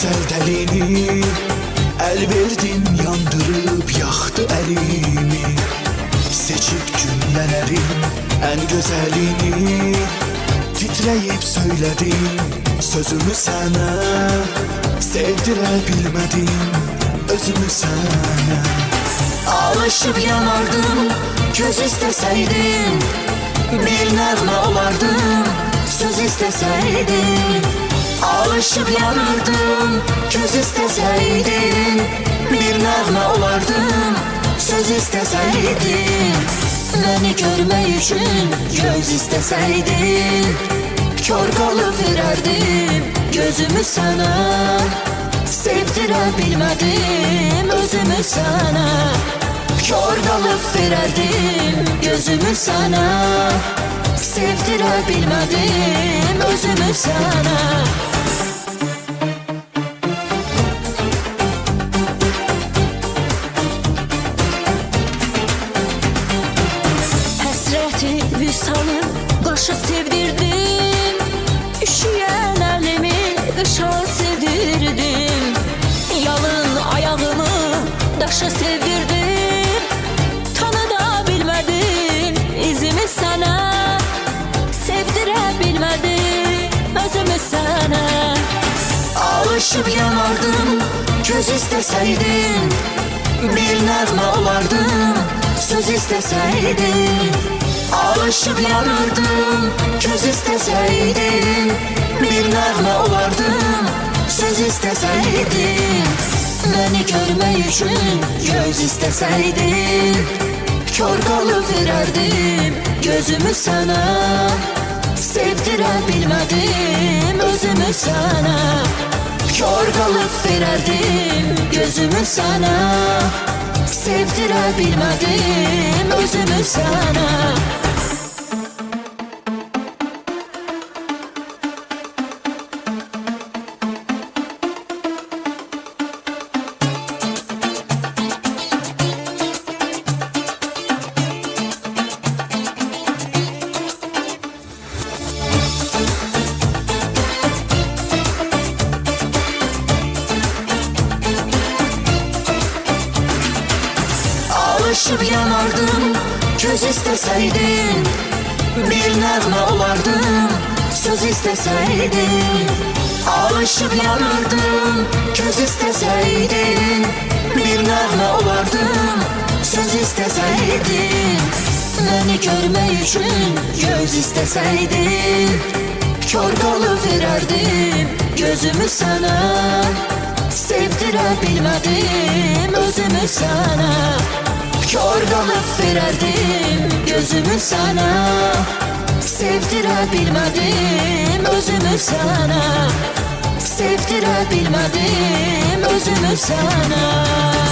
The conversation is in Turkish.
gözəl dəlini Əl verdin yandırıb yaxdı əlimi Seçib cümlələrin ən gözəlini Titrəyib söylədim sözümü sənə Sevdirə bilmədim özümü sənə Alışıp yanardım göz isteseydim. Bir nəğmə olardım söz isteseydim Alışıp yanardım göz isteseydim Bir nəğmə olardım söz isteseydim Beni görmək üçün göz istəsəydin Kör qalıb verərdim gözümü sənə Sevdirə bilmədim özümü sənə Kör qalıb verərdim gözümü sənə Sevdirə bilmədim özümü sənə Həsrəti vüsalı qaşa sevdirdim. Üşüyən əlimi qışa sevdirdim. Yalın ayağımı daşa sevdirdim Alışıp yanardım göz isteseydim. Bir nəğmə olardım söz isteseydim. Alışıp yanardım göz isteseydim. Bir nəğmə olardım söz isteseydim. Beni görmək üçün göz istəsəydin Kör qalıb verərdim gözümü sənə Sevdirə bilmədim özümü sənə Kör qalıb Verərdim gözümü sənə Sevdirə bilmədim özümü sənə Alışıp yanardım göz isteseydin Bir nəğmə olardım söz isteseydin. Alışıp yanardım göz isteseydin Bir nəğmə olardım söz isteseydin. Beni görmək üçün göz istəsəydin Kör qalıb verərdim gözümü sənə Sevdirə bilmədim özümü sənə Kör qalıb Verərdim gözümü sənə Sevdirə bilmədim özümü sənə Sevdirə bilmədim özümü sənə